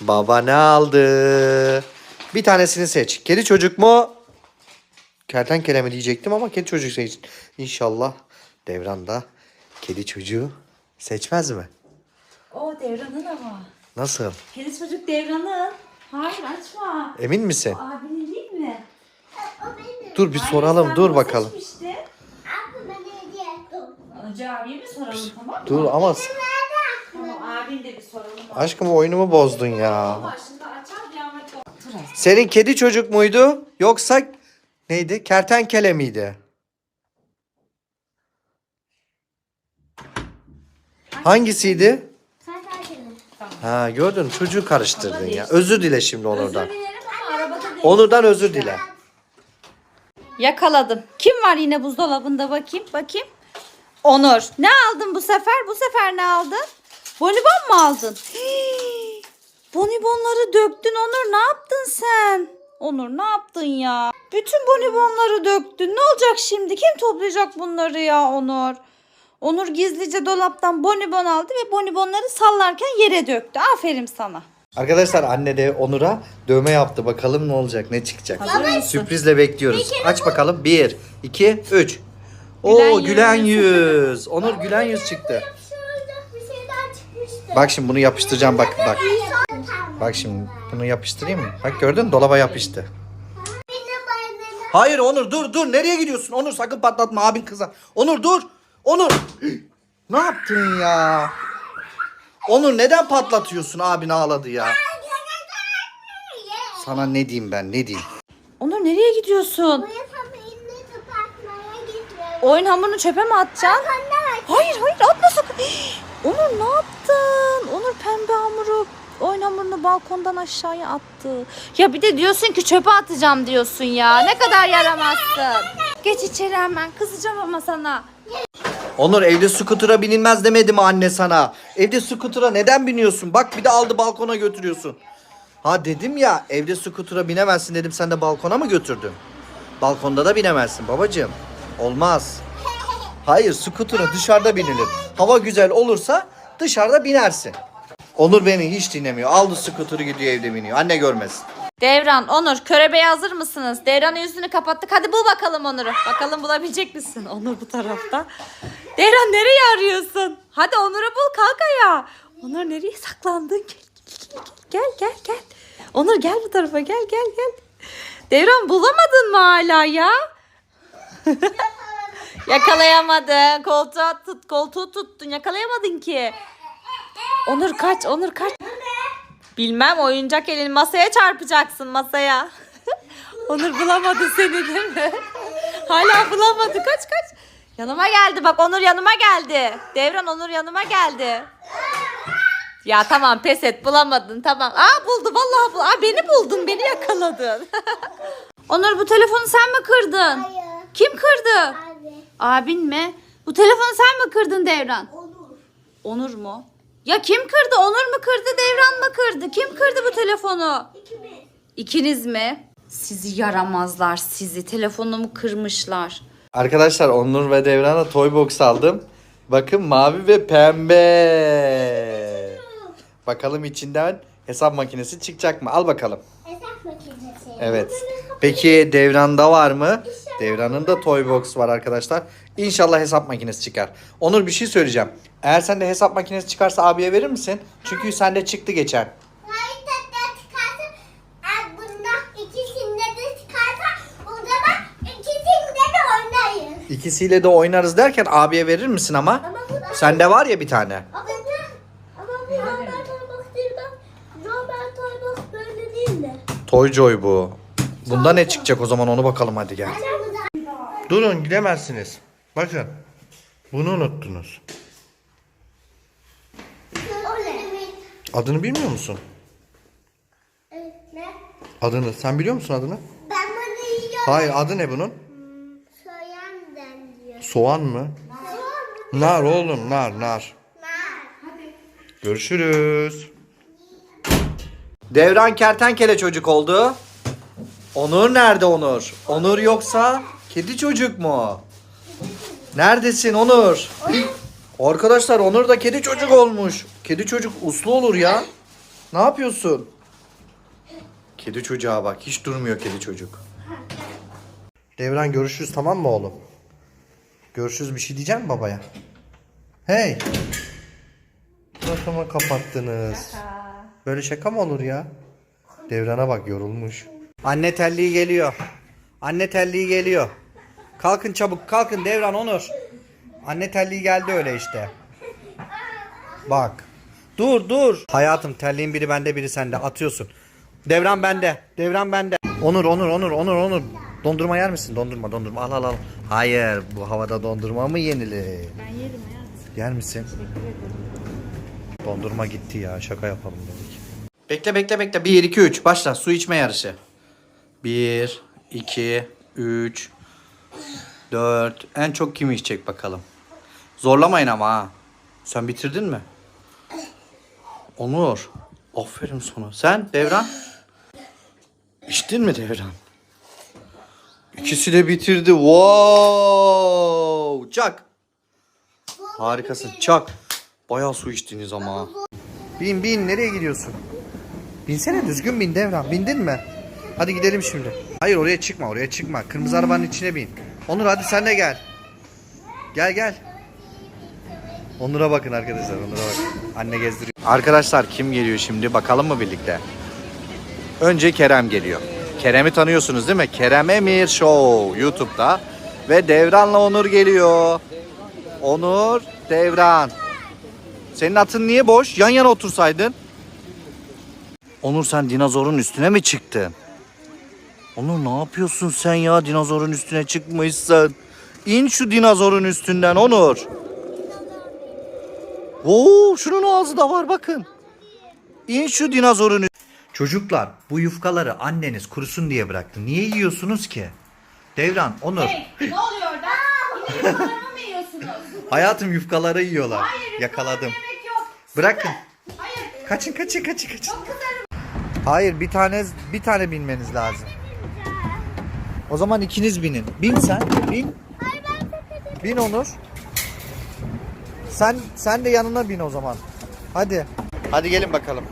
Baba ne aldı? Bir tanesini seç. Kedi çocuk mu? Kertenkele mi diyecektim ama kedi çocuk seç. İnşallah Devran da kedi çocuğu seçmez mi? O devranın ama. Nasıl? Kedi çocuk devranın. Hayır açma. Emin misin? Abinin değil mi? O benim. Dur bir Hayır, soralım. sen Dur bunu bakalım. seçmiştin. Abi bana hediye ettim. Abiye mi soralım tamam mı? Dur ama abin de bir soralım. aşkım oyunumu bozdun ya. Başında açar devam et. Dur az. Senin kedi çocuk muydu? Yoksa neydi? Kertenkele miydi? Hangisiydi? Ha gördün çocuğu karıştırdın ya. Özür dile şimdi Onur'dan. Özür dilerim ama arabada değil. Onur'dan özür dile. Yakaladım. Kim var yine buzdolabında bakayım bakayım. Onur. Ne aldın bu sefer? Bu sefer ne aldın? Bonibon mu aldın? Hii, Bonibonları döktün Onur. Ne yaptın sen? Onur ne yaptın ya? Bütün bonibonları döktün. Ne olacak şimdi? Kim toplayacak bunları ya Onur? Onur gizlice dolaptan bonibon aldı ve bonibonları sallarken yere döktü. Aferin sana. Arkadaşlar anne de Onur'a dövme yaptı. Bakalım ne olacak, ne çıkacak. Hazır mısın? Sürprizle bekliyoruz. Aç bakalım. 1, 2, 3. Oo Gülen yüz. Onur gülen yüz çıktı. Yapıştırılacak bir şey daha çıkmıştı. Bak şimdi bunu yapıştıracağım bak bak. Bak şimdi bunu yapıştırayım mı? Bak gördün mü? dolaba yapıştı. Hayır Onur dur dur nereye gidiyorsun? Onur sakın patlatma abin kızar. Onur dur. Onur. ne yaptın ya? Onur neden patlatıyorsun abin ağladı ya. Sana ne diyeyim ben ne diyeyim. Onur nereye gidiyorsun? Oyun hamurunu çöpe mi atacaksın? Hayır hayır atma sakın. Onur ne yaptın? Onur pembe hamuru oyun hamurunu balkondan aşağıya attı. Ya bir de diyorsun ki çöpe atacağım diyorsun ya. Ne kadar yaramazsın. Geç içeri hemen kızacağım ama sana. Onur evde skutura binilmez demedi mi anne sana? Evde skutura neden biniyorsun? Bak bir de aldı balkona götürüyorsun. Ha dedim ya evde skutura binemezsin dedim sen de balkona mı götürdün? Balkonda da binemezsin babacığım. Olmaz. Hayır skutura dışarıda binilir. Hava güzel olursa dışarıda binersin. Onur beni hiç dinlemiyor. Aldı skuturu gidiyor evde biniyor. Anne görmesin. Devran, Onur, körebeye hazır mısınız? Devran'ın yüzünü kapattık. Hadi bul bakalım Onur'u. Bakalım bulabilecek misin? Onur bu tarafta. Devran nereye arıyorsun? Hadi Onur'u bul kalk ayağa. Onur nereye saklandın? Gel, gel, gel, gel, gel. Onur gel bu tarafa gel, gel, gel. Devran bulamadın mı hala ya? Yakalayamadın. Koltuğa tut, koltuğu tuttun. Yakalayamadın ki. Onur kaç, Onur kaç. Bilmem oyuncak elini masaya çarpacaksın masaya. Onur bulamadı seni değil mi? Hala bulamadı. Kaç kaç. Yanıma geldi bak Onur yanıma geldi. Devran Onur yanıma geldi. Ya tamam pes et bulamadın tamam. Aa buldu vallahi buldu. Aa beni buldun beni yakaladın. Onur bu telefonu sen mi kırdın? Hayır. Kim kırdı? Abi. Abin mi? Bu telefonu sen mi kırdın Devran? Olur. Onur mu? Ya kim kırdı? Onur mu kırdı, Devran mı kırdı? Kim kırdı bu telefonu? İkimiz. İkiniz mi? Sizi yaramazlar sizi. Telefonumu kırmışlar. Arkadaşlar Onur ve Devran'a toy box aldım. Bakın mavi ve pembe. Bakalım içinden hesap makinesi çıkacak mı? Al bakalım. Hesap makinesi. Evet. Peki Devran'da var mı? Devran'ın da toy box var arkadaşlar. İnşallah hesap makinesi çıkar. Onur bir şey söyleyeceğim. Eğer sende hesap makinesi çıkarsa abiye verir misin? Çünkü sende çıktı geçen. Hayır tekrar çıkarsa bundan ikisinde de çıkarsa o zaman ikisinde de oynayın. İkisiyle de oynarız derken abiye verir misin ama? Ama bu da... Sende var ya bir tane. Ama bu ama bu Robert Toybox değil bak. Robert Toybox böyle değil de. Toy Joy bu. Bunda ne çıkacak o zaman onu bakalım hadi gel. Durun gidemezsiniz. Bakın. Bunu unuttunuz. Adını bilmiyor musun? Ne? Adını. Sen biliyor musun adını? Ben bunu yiyorum. Hayır adı ne bunun? Soyan deniliyor. Soğan mı? Nar oğlum nar nar. Görüşürüz. Devran kertenkele çocuk oldu. Onur nerede Onur? Onur yoksa kedi çocuk mu? Neredesin Onur? Arkadaşlar Onur da kedi çocuk olmuş. Kedi çocuk uslu olur ya. Ne yapıyorsun? Kedi çocuğa bak. Hiç durmuyor kedi çocuk. Devran görüşürüz tamam mı oğlum? Görüşürüz bir şey diyecek mi babaya? Hey! Suratıma kapattınız. Böyle şaka mı olur ya? Devran'a bak yorulmuş. Anne telliği geliyor. Anne telliği geliyor. Kalkın çabuk kalkın Devran Onur. Anne telliği geldi öyle işte. Bak. Dur dur. Hayatım terliğin biri bende biri sende atıyorsun. Devran bende. Devran bende. Onur Onur Onur Onur Onur. Dondurma yer misin? Dondurma dondurma al al al. Hayır bu havada dondurma mı yenilir? Ben yerim hayat. Yer misin? Dondurma gitti ya şaka yapalım dedik. Bekle bekle bekle 1 2 3 başla su içme yarışı. 1 2 3 4 en çok kim içecek bakalım. Zorlamayın ama ha. Sen bitirdin mi? Onur. Aferin sana. Sen Devran? İçtin mi Devran? İkisi de bitirdi. Wow! Çak. Harikasın. Çak. Bayağı su içtiniz ama. Bin bin nereye gidiyorsun? Binsene düzgün bin Devran. Bindin mi? Hadi gidelim şimdi. Hayır oraya çıkma oraya çıkma. Kırmızı arabanın içine bin. Onur hadi sen de gel. Gel gel. Onur'a bakın arkadaşlar Onur'a bakın. Anne gezdiriyor. Arkadaşlar kim geliyor şimdi bakalım mı birlikte? Önce Kerem geliyor. Kerem'i tanıyorsunuz değil mi? Kerem Emir Show YouTube'da. Ve Devran'la Onur geliyor. Onur, Devran. Senin atın niye boş? Yan yana otursaydın. Onur sen dinozorun üstüne mi çıktın? Onur ne yapıyorsun sen ya? Dinozorun üstüne çıkmışsın. İn şu dinozorun üstünden Onur. Oo, şunun ağzı da var bakın. İn şu dinozorun. Çocuklar bu yufkaları anneniz kurusun diye bıraktı. Niye yiyorsunuz ki? Devran, Onur. ne oluyor orada? Yine yufkalarımı mı yiyorsunuz? Hayatım yufkaları yiyorlar. Hayır, Yakaladım. yemek yok. Bırakın. Hayır. Kaçın kaçın kaçın kaçın. Hayır bir tane bir tane binmeniz lazım. O zaman ikiniz binin. Bin sen. Bin. Bin Onur. Sen sen de yanına bin o zaman. Hadi. Hadi gelin bakalım.